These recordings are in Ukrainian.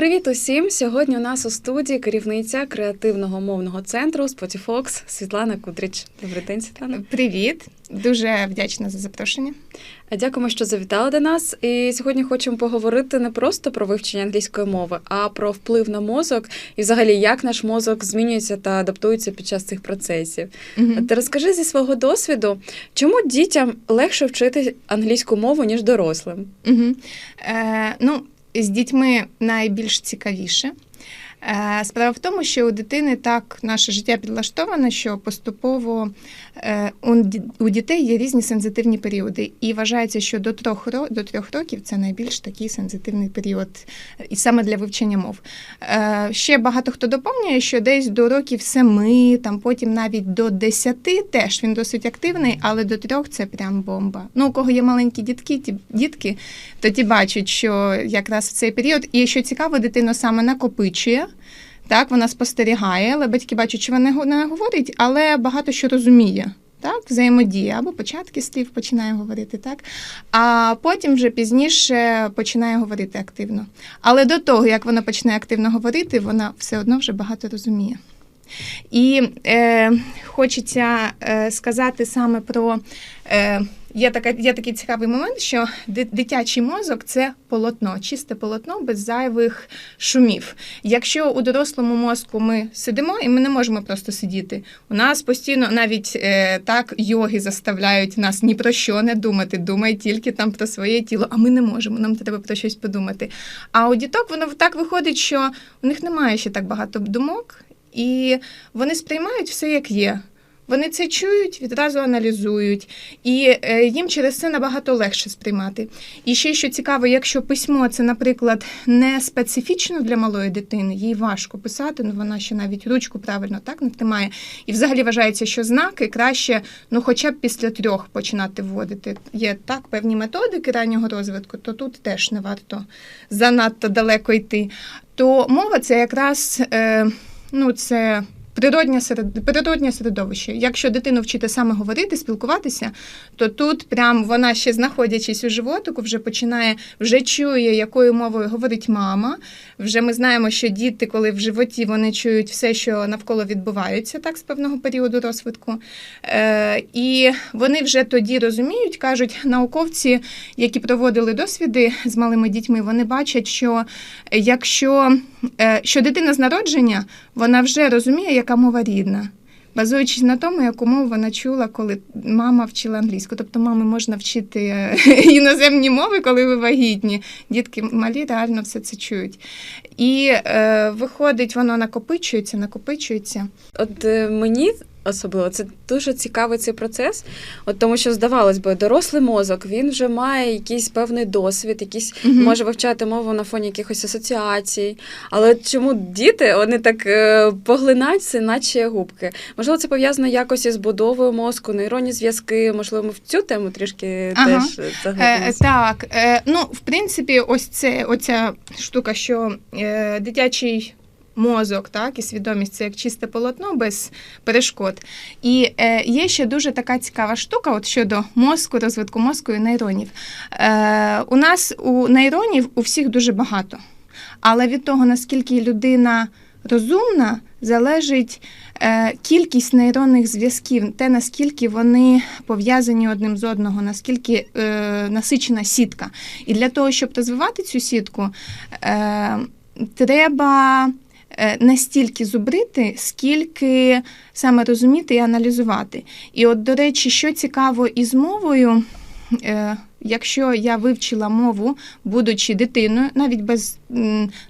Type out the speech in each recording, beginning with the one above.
Привіт усім! Сьогодні у нас у студії керівниця креативного мовного центру Spotify Світлана Кудрич. Добрий день, Світлана. Привіт, дуже вдячна за запрошення. Дякуємо, що завітали до нас. І сьогодні хочемо поговорити не просто про вивчення англійської мови, а про вплив на мозок і, взагалі, як наш мозок змінюється та адаптується під час цих процесів. Мгм. Ти розкажи зі свого досвіду, чому дітям легше вчити англійську мову ніж дорослим? Мгм. Е, ну, з дітьми найбільш цікавіше. Е, Справа в тому, що у дитини так наше життя підлаштоване, що поступово е, у дітей є різні сензитивні періоди, і вважається, що до трьох до трьох років це найбільш такий сензитивний період, і саме для вивчення мов. Е, Ще багато хто доповнює, що десь до років семи, там потім навіть до десяти теж він досить активний, але до трьох це прям бомба. Ну, у кого є маленькі дітки, ті дітки, то ті бачать, що якраз в цей період, і що цікаво, дитина саме накопичує. Так, вона спостерігає, але батьки бачать, що вона не говорить, але багато що розуміє. Так, взаємодія або початки слів починає говорити, так а потім вже пізніше починає говорити активно. Але до того, як вона почне активно говорити, вона все одно вже багато розуміє. І е, хочеться е, сказати саме про е, є, така, є такий цікавий момент, що дитячий мозок це полотно, чисте полотно без зайвих шумів. Якщо у дорослому мозку ми сидимо і ми не можемо просто сидіти, у нас постійно навіть е, так йоги заставляють нас ні про що не думати, думай тільки там про своє тіло, а ми не можемо, нам треба про щось подумати. А у діток воно так виходить, що у них немає ще так багато думок, і вони сприймають все як є. Вони це чують, відразу аналізують, і е, їм через це набагато легше сприймати. І ще що цікаво, якщо письмо це, наприклад, не специфічно для малої дитини, їй важко писати, ну вона ще навіть ручку правильно так не тримає. І взагалі вважається, що знаки краще, ну хоча б після трьох починати вводити. Є так певні методики раннього розвитку, то тут теж не варто занадто далеко йти. То мова це якраз е, ну це. Природнє серед... природнє середовище. Якщо дитину вчити саме говорити, спілкуватися, то тут прям вона ще знаходячись у животику, вже починає, вже чує, якою мовою говорить мама. Вже ми знаємо, що діти, коли в животі вони чують все, що навколо відбувається, так з певного періоду розвитку. Е, і вони вже тоді розуміють, кажуть науковці, які проводили досвіди з малими дітьми, вони бачать, що якщо що дитина з народження, вона вже розуміє, яка мова рідна. Базуючись на тому, яку мову вона чула, коли мама вчила англійську. Тобто мами можна вчити е, іноземні мови, коли ви вагітні. Дітки малі реально все це чують. І е, виходить, воно накопичується, накопичується. От е, мені особливо це дуже цікавий цей процес, от тому що здавалось би, дорослий мозок він вже має якийсь певний досвід, якийсь Мгм. може вивчати мову на фоні якихось асоціацій. Але чому діти вони так е, поглинають це, наче губки? Можливо, це пов'язано якось із будовою мозку, нейронні зв'язки. Можливо, ми в цю тему трішки Ага. теж Е, так, е, ну в принципі, ось це оця штука, що е, дитячий мозок, так, і свідомість це як чисте полотно без перешкод. І е, є ще дуже така цікава штука, от щодо мозку, розвитку мозку і нейронів. Е, у нас у нейронів у всіх дуже багато. Але від того, наскільки людина розумна, залежить е, кількість нейронних зв'язків, те наскільки вони пов'язані одним з одного, наскільки е, насичена сітка. І для того, щоб розвивати цю сітку, е, треба е, не стільки зубрити, скільки саме розуміти і аналізувати. І от, до речі, що цікаво із мовою. Е, Якщо я вивчила мову, будучи дитиною, навіть без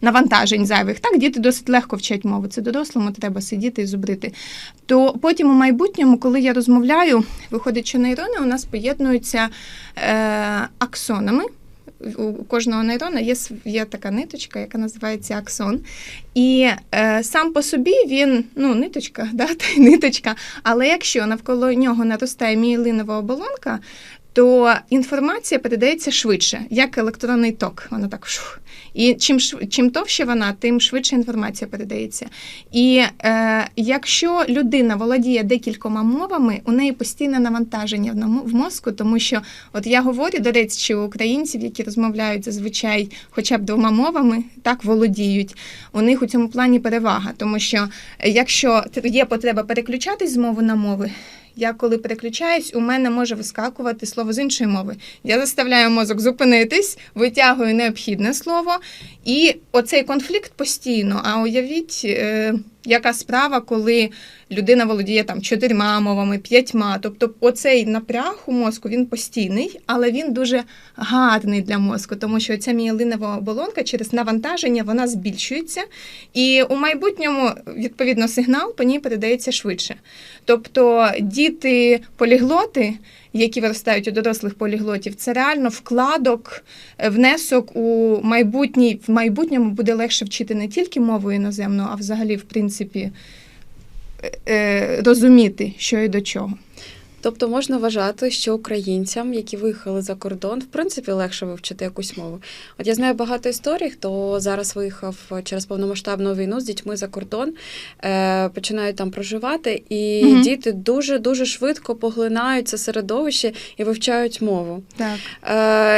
навантажень зайвих, так діти досить легко вчать мову. Це дорослому треба сидіти і зубрити. То потім у майбутньому, коли я розмовляю, виходить, що нейрони у нас поєднуються е, аксонами. У кожного нейрона є, є така ниточка, яка називається аксон. І е, сам по собі він, ну, ниточка, да, та й ниточка. Але якщо навколо нього наростає мієлинова оболонка, то інформація передається швидше, як електронний ток. Вона так шух. І чим чим товще вона, тим швидше інформація передається. І е, якщо людина володіє декількома мовами, у неї постійне навантаження в, мозку, тому що от я говорю, до речі, українців, які розмовляють зазвичай хоча б двома мовами, так володіють. У них у цьому плані перевага, тому що е, якщо є потреба переключатись з мови на мови. Я коли переключаюсь, у мене може вискакувати слово з іншої мови. Я заставляю мозок зупинитись, витягую необхідне слово, і оцей конфлікт постійно. А уявіть, е, яка справа, коли людина володіє там чотирма мовами, п'ятьма. Тобто, оцей напряг у мозку він постійний, але він дуже гарний для мозку, тому що ця мієлинова оболонка через навантаження вона збільшується, і у майбутньому відповідно сигнал по ній передається швидше. Тобто діти поліглоти, які виростають у дорослих поліглотів, це реально вкладок, е, внесок у майбутній в майбутньому буде легше вчити не тільки мову іноземну, а взагалі, в принципі, е, е, розуміти, що і до чого. Тобто можна вважати, що українцям, які виїхали за кордон, в принципі, легше вивчити якусь мову. От я знаю багато історій, хто зараз виїхав через повномасштабну війну з дітьми за кордон, е, починають там проживати, і Мгм. діти дуже дуже швидко поглинають це середовище і вивчають мову. Так.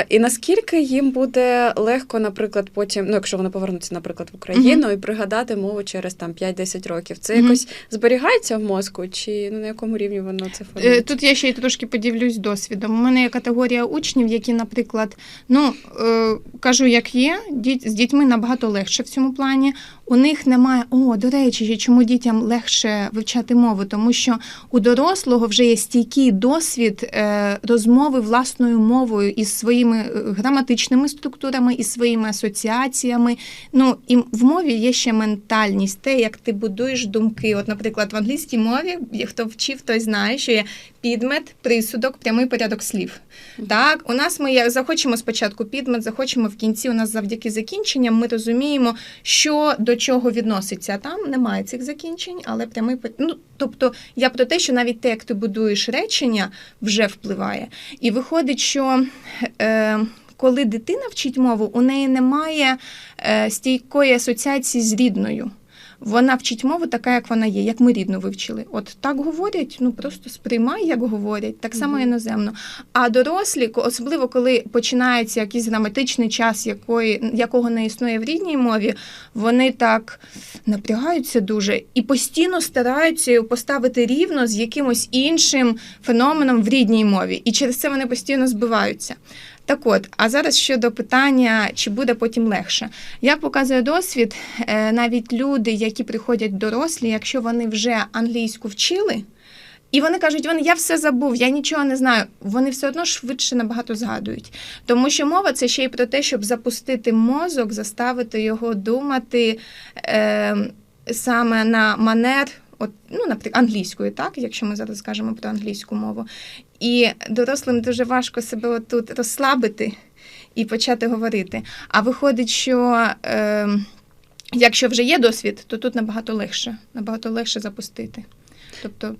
Е, і наскільки їм буде легко, наприклад, потім, ну якщо вони повернуться, наприклад, в Україну і пригадати мову через там 5-10 років, це Мгм. якось зберігається в мозку, чи ну на якому рівні воно це Е, формує? Тут я ще й трошки поділюсь досвідом. У мене є категорія учнів, які, наприклад, ну е, кажу, як є, з дітьми набагато легше в цьому плані. У них немає, о, до речі, чому дітям легше вивчати мову, тому що у дорослого вже є стійкий досвід е, розмови власною мовою із своїми е, граматичними структурами, із своїми асоціаціями. Ну і в мові є ще ментальність, те, як ти будуєш думки. От, наприклад, в англійській мові, хто вчив, той знає, що є підмет, присудок, прямий порядок слів. Так, у нас ми захочемо спочатку підмет, захочемо в кінці. У нас завдяки закінченням ми розуміємо, що до чого відноситься. Там немає цих закінчень, але прямий ну, тобто я про те, що навіть те, як ти будуєш речення, вже впливає. І виходить, що. Е, коли дитина вчить мову, у неї немає е, стійкої асоціації з рідною. Вона вчить мову така, як вона є, як ми рідно вивчили. От так говорять, ну просто сприймай, як говорять, так само іноземно. А дорослі, особливо коли починається якийсь граматичний час, якої, якого не існує в рідній мові, вони так напрягаються дуже і постійно стараються його поставити рівно з якимось іншим феноменом в рідній мові. І через це вони постійно збиваються. Так от, а зараз щодо питання, чи буде потім легше. Як показує досвід, е, навіть люди, які приходять дорослі, якщо вони вже англійську вчили, і вони кажуть, вони я все забув, я нічого не знаю. Вони все одно швидше набагато згадують. Тому що мова це ще й про те, щоб запустити мозок, заставити його думати е, саме на манер, от, ну, наприклад, англійською, так, якщо ми зараз скажемо про англійську мову. І дорослим дуже важко себе отут розслабити і почати говорити. А виходить, що е, якщо вже є досвід, то тут набагато легше, набагато легше запустити. Тобто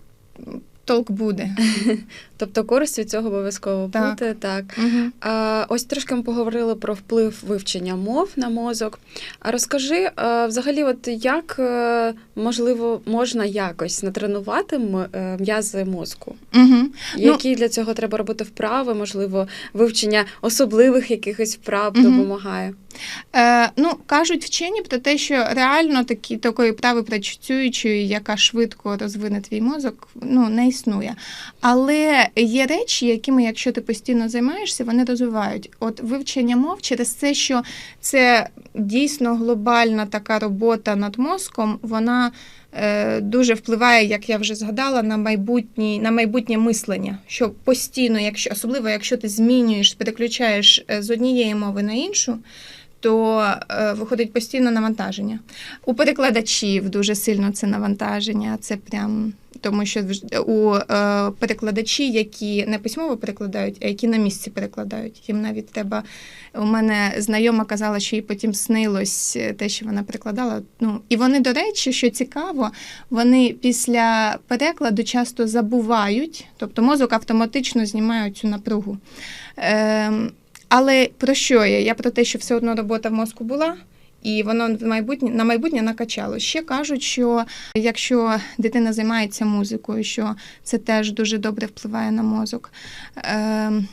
толк буде. Тобто користь від цього обов'язково Так. буде, так. Угу. А, ось трошки ми поговорили про вплив вивчення мов на мозок. А розкажи, а, взагалі, от як е, можливо можна якось натренувати е, м'язи мозку? Угу. Які для цього треба робити вправи? Можливо, вивчення особливих якихось вправ Мгм. допомагає? Е, ну, кажуть вчені про те, що реально такі, такої прави працюючої, яка швидко розвине твій мозок, ну, не існує. Але є речі, якими, якщо ти постійно займаєшся, вони розвивають. От вивчення мов через те, що це дійсно глобальна така робота над мозком, вона дуже впливає, як я вже згадала, на майбутнє, на майбутнє мислення. Що постійно, якщо особливо якщо ти змінюєш, переключаєш е, з однієї мови на іншу, то е, виходить постійно навантаження. У перекладачів дуже сильно це навантаження, це прям тому що у е, перекладачі, які не письмово перекладають, а які на місці перекладають. Їм навіть треба. У мене знайома казала, що їй потім снилось е, те, що вона перекладала. Ну і вони, до речі, що цікаво, вони після перекладу часто забувають, тобто мозок автоматично знімає цю напругу. Ем, але про що я? Я про те, що все одно робота в мозку була. І воно в майбутнє на майбутнє накачало. Ще кажуть, що якщо дитина займається музикою, що це теж дуже добре впливає на мозок. Ем,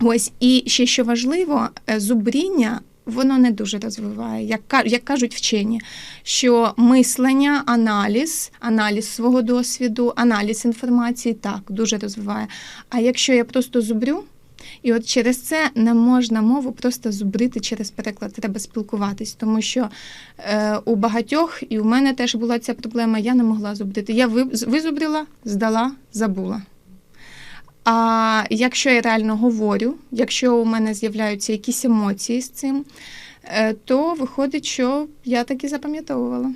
ось і ще що важливо, е, зубріння. Воно не дуже розвиває, як як кажуть вчені, що мислення, аналіз, аналіз свого досвіду, аналіз інформації так дуже розвиває. А якщо я просто зубрю, і от через це не можна мову просто зубрити через переклад. Треба спілкуватись, тому що е, у багатьох, і у мене теж була ця проблема, я не могла зубрити. Я визубрила, здала, забула. А якщо я реально говорю, якщо у мене з'являються якісь емоції з цим, е, то виходить, що я таки запам'ятовувала.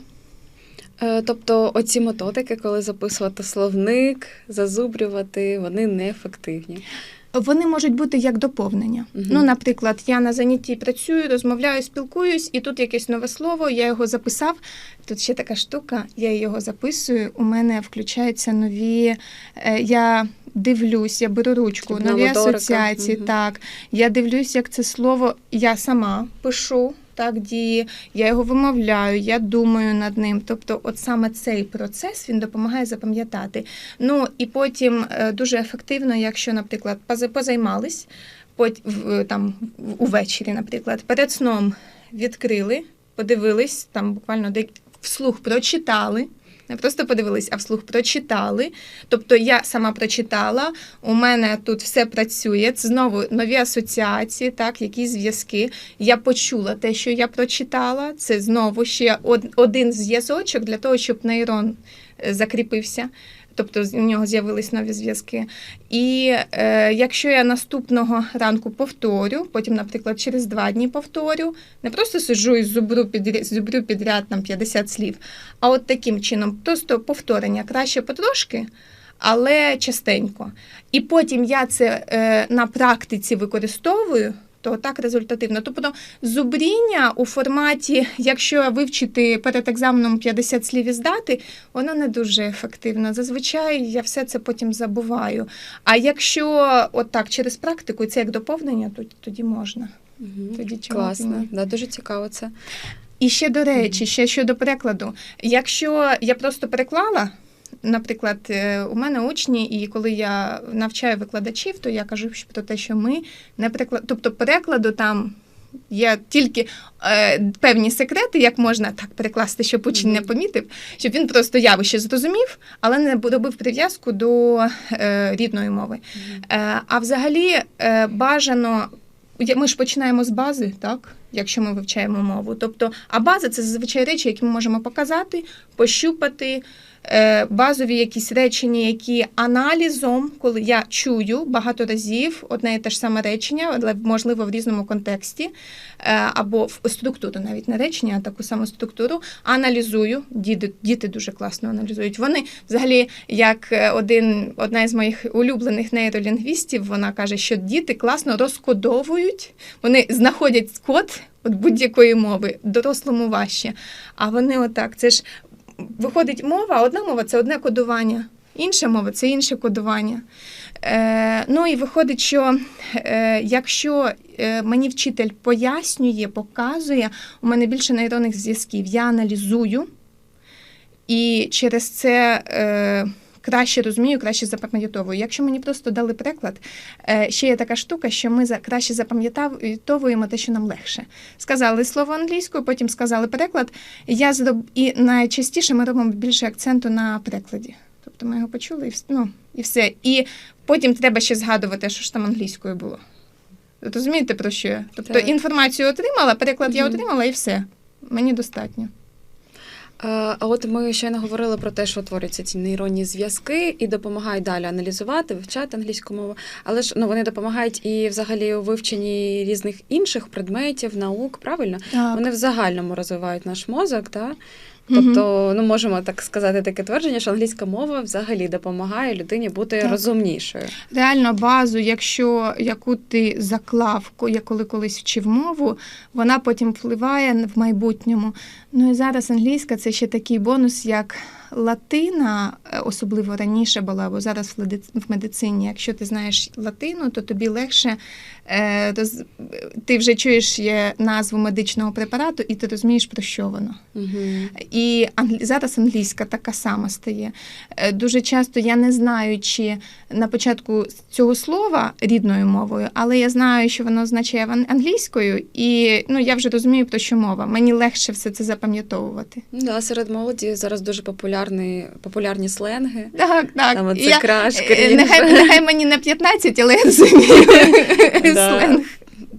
Е, Тобто оці методики, коли записувати словник, зазубрювати, вони неефективні. Вони можуть бути як доповнення. Угу. Ну, наприклад, я на занятті працюю, розмовляю, спілкуюсь, і тут якесь нове слово, я його записав. Тут ще така штука, я його записую. У мене включаються нові. е, Я дивлюсь, я беру ручку, Дрібна нові моторика. асоціації. Угу. Так, я дивлюсь, як це слово я сама пишу. Так, діє, я його вимовляю, я думаю над ним. Тобто, от саме цей процес він допомагає запам'ятати. Ну і потім е, дуже ефективно, якщо, наприклад, позаймались, пот- там увечері, наприклад, перед сном відкрили, подивились, там буквально вслух прочитали. Не просто подивились, а вслух прочитали. Тобто я сама прочитала, у мене тут все працює. Це знову нові асоціації, так, якісь зв'язки. Я почула те, що я прочитала. Це знову ще один зв'язочок для того, щоб нейрон е, закріпився. Тобто у нього з'явились нові зв'язки. І е, якщо я наступного ранку повторю, потім, наприклад, через два дні повторю, не просто сиджу і зубру підряд, зубрю підряд там 50 слів, а от таким чином, просто повторення краще потрошки, але частенько. І потім я це е, на практиці використовую. То так результативно. Тобто зубріння у форматі, якщо вивчити перед екзаменом 50 слів і здати, воно не дуже ефективно. Зазвичай я все це потім забуваю. А якщо отак через практику, і це як доповнення, то тоді можна. Мгм. Тоді чому Класно, да, дуже цікаво це. І ще до речі, ще щодо перекладу. Якщо я просто переклала, наприклад, е, у мене учні, і коли я навчаю викладачів, то я кажу про те, що ми не переклад... тобто перекладу там. Є тільки е, певні секрети, як можна так перекласти, щоб учень не помітив, щоб він просто явище зрозумів, але не робив прив'язку до е, рідної мови. Е, а взагалі е, бажано, ми ж починаємо з бази, так? Якщо ми вивчаємо мову. Тобто, а база це зазвичай речі, які ми можемо показати, пощупати. е, Базові якісь речення, які аналізом, коли я чую багато разів одне і те ж саме речення, але можливо в різному контексті, е, або в структуру, навіть не речення, а таку саму структуру, аналізую. Діти, діти дуже класно аналізують. Вони взагалі, як е, один, одна із моїх улюблених нейролінгвістів, вона каже, що діти класно розкодовують, вони знаходять код от будь-якої мови, дорослому важче. А вони отак, це ж виходить мова, одна мова це одне кодування, інша мова це інше кодування. Е, ну і виходить, що е, якщо е, мені вчитель пояснює, показує, у мене більше нейронних зв'язків, я аналізую, і через це е, краще розумію, краще запам'ятовую. Якщо мені просто дали приклад, е, ще є така штука, що ми краще запам'ятовуємо те, що нам легше. Сказали слово англійською, потім сказали переклад. Я зроб... І найчастіше ми робимо більше акценту на перекладі. Тобто ми його почули і, ну, і все. І потім треба ще згадувати, що ж там англійською було. Розумієте, про що я? Тобто Так. інформацію отримала, переклад я отримала і все. Мені достатньо. Е, А от ми ще не говорили про те, що творяться ці нейронні зв'язки і допомагають далі аналізувати, вивчати англійську мову. Але ж ну вони допомагають і взагалі у вивченні різних інших предметів, наук, правильно? Так. Вони в загальному розвивають наш мозок, так? Тобто, ну можемо так сказати таке твердження, що англійська мова взагалі допомагає людині бути Так. розумнішою. Реально базу, якщо яку ти заклав, я коли колись вчив мову, вона потім впливає в майбутньому. Ну і зараз англійська це ще такий бонус, як латина, е, особливо раніше була, бо зараз в медицині, якщо ти знаєш латину, то тобі легше е, роз... ти вже чуєш назву медичного препарату, і ти розумієш, про що воно. Угу. І зараз англійська така сама стає. Е, Дуже часто я не знаю, чи на початку цього слова рідною мовою, але я знаю, що воно означає ан- англійською, і ну, я вже розумію, про що мова. Мені легше все це запам'ятовувати. Да, серед молоді зараз дуже популярні, популярні сленги. Так, так. Там оце я- краш, е, крінж. Нехай, нехай мені не 15, але я розумію сленг.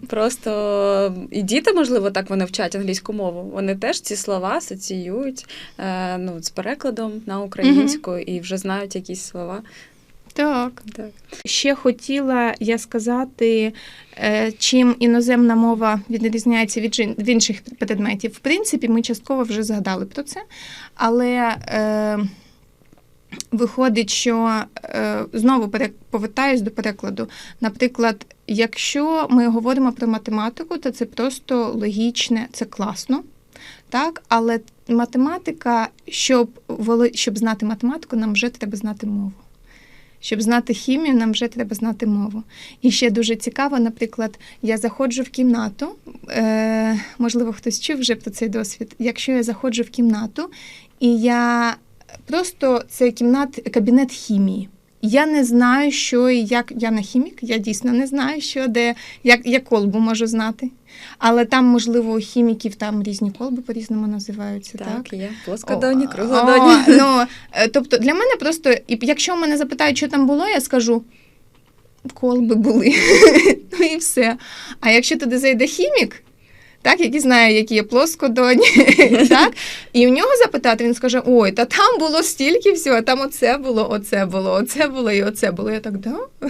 Просто і діти, можливо, так вони вчать англійську мову. Вони теж ці слова асоціюють е, ну, з перекладом на українську і вже знають якісь слова. Так. Так. Ще хотіла я сказати, е, чим іноземна мова відрізняється від інших предметів. В принципі, ми частково вже згадали про це, але е, виходить, що е, знову повертаюсь до перекладу. Наприклад, якщо ми говоримо про математику, то це просто логічне, це класно. Так, але математика, щоб щоб знати математику, нам вже треба знати мову. Щоб знати хімію, нам вже треба знати мову. І ще дуже цікаво, наприклад, я заходжу в кімнату, е, можливо, хтось чув вже про цей досвід. Якщо я заходжу в кімнату, і я просто це кімнат, кабінет хімії. Я не знаю, що і як я не хімік, я дійсно не знаю, що де, як я колбу можу знати. Але там, можливо, у хіміків там різні колби по-різному називаються. Так, Так, є плоскодоні, круглодоні. о, ну, е, тобто для мене просто, якщо мене запитають, що там було, я скажу. Колби були. ну і все. А якщо туди зайде хімік, так, який знає, які є плоскодоні, так, і в нього запитати, він скаже: ой, та там було стільки всього, там оце було, оце було, оце було і оце було. Я так, да?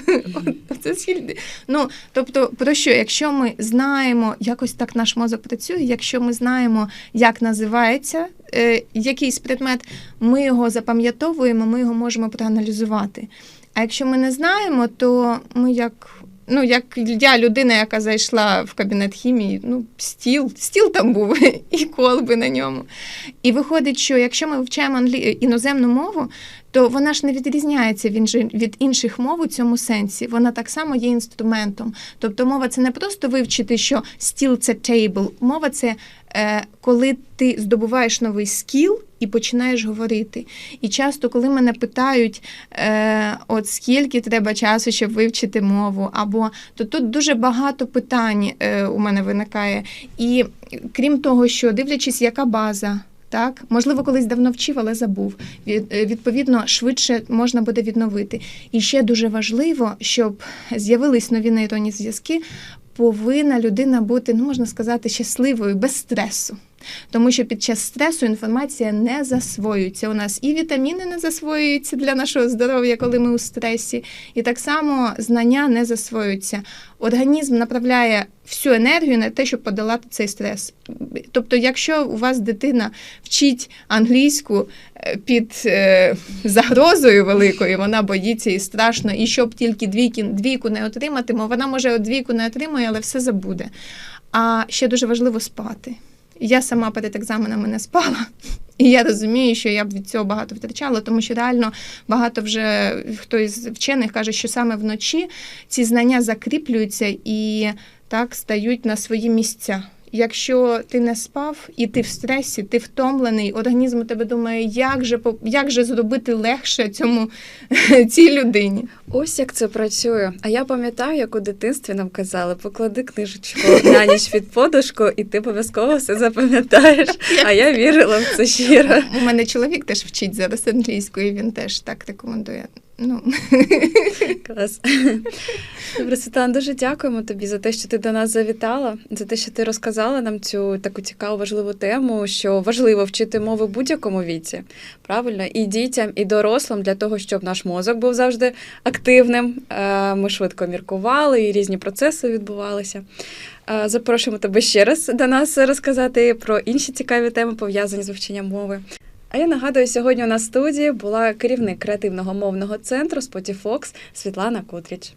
Оце скільки. Ну, тобто, про що, якщо ми знаємо, якось так наш мозок працює, якщо ми знаємо, як називається е, якийсь предмет, ми його запам'ятовуємо, ми його можемо проаналізувати. А якщо ми не знаємо, то ми як. Ну, як я людина, яка зайшла в кабінет хімії, ну, стіл, стіл там був і колби на ньому. І виходить, що якщо ми вивчаємо англі... іноземну мову, то вона ж не відрізняється від, інших мов у цьому сенсі. Вона так само є інструментом. Тобто мова це не просто вивчити, що стіл це table. Мова це е, коли ти здобуваєш новий скіл і починаєш говорити. І часто, коли мене питають, е, от скільки треба часу, щоб вивчити мову, або то тут дуже багато питань е, у мене виникає. І крім того, що дивлячись, яка база. Так, можливо, колись давно вчив, але забув. Е, відповідно, швидше можна буде відновити. І ще дуже важливо, щоб з'явились нові нейронні зв'язки, повинна людина бути, ну можна сказати, щасливою без стресу. Тому що під час стресу інформація не засвоюється. У нас і вітаміни не засвоюються для нашого здоров'я, коли ми у стресі, і так само знання не засвоюються. Організм направляє всю енергію на те, щоб подолати цей стрес. Тобто, якщо у вас дитина вчить англійську е, під е, загрозою великою, вона боїться і страшно, і щоб тільки двійки, двійку не отримати, вона може двійку не отримує, але все забуде. А ще дуже важливо спати. Я сама перед екзаменами не спала, і я розумію, що я б від цього багато втрачала, тому що реально багато вже хто із вчених каже, що саме вночі ці знання закріплюються і так стають на свої місця. Якщо ти не спав і ти в стресі, ти втомлений, організм у тебе думає, як же як же зробити легше цьому цій людині. Ось як це працює. А я пам'ятаю, як у дитинстві нам казали, поклади книжечку на ніч під подушку, і ти обов'язково все запам'ятаєш. А я вірила в це щиро. У мене чоловік теж вчить зараз англійською, він теж так рекомендує. Ну, Клас. Добре, Світлана, дуже дякуємо тобі за те, що ти до нас завітала, за те, що ти розказала нам цю таку цікаву важливу тему, що важливо вчити мови в будь-якому віці. Правильно, і дітям, і дорослим для того, щоб наш мозок був завжди активним. Е, Ми швидко міркували, і різні процеси відбувалися. Е, Запрошуємо тебе ще раз до нас розказати про інші цікаві теми, пов'язані з вивченням мови. А я нагадую, сьогодні у нас студії була керівник креативного мовного центру Спотіфокс Світлана Кутріч.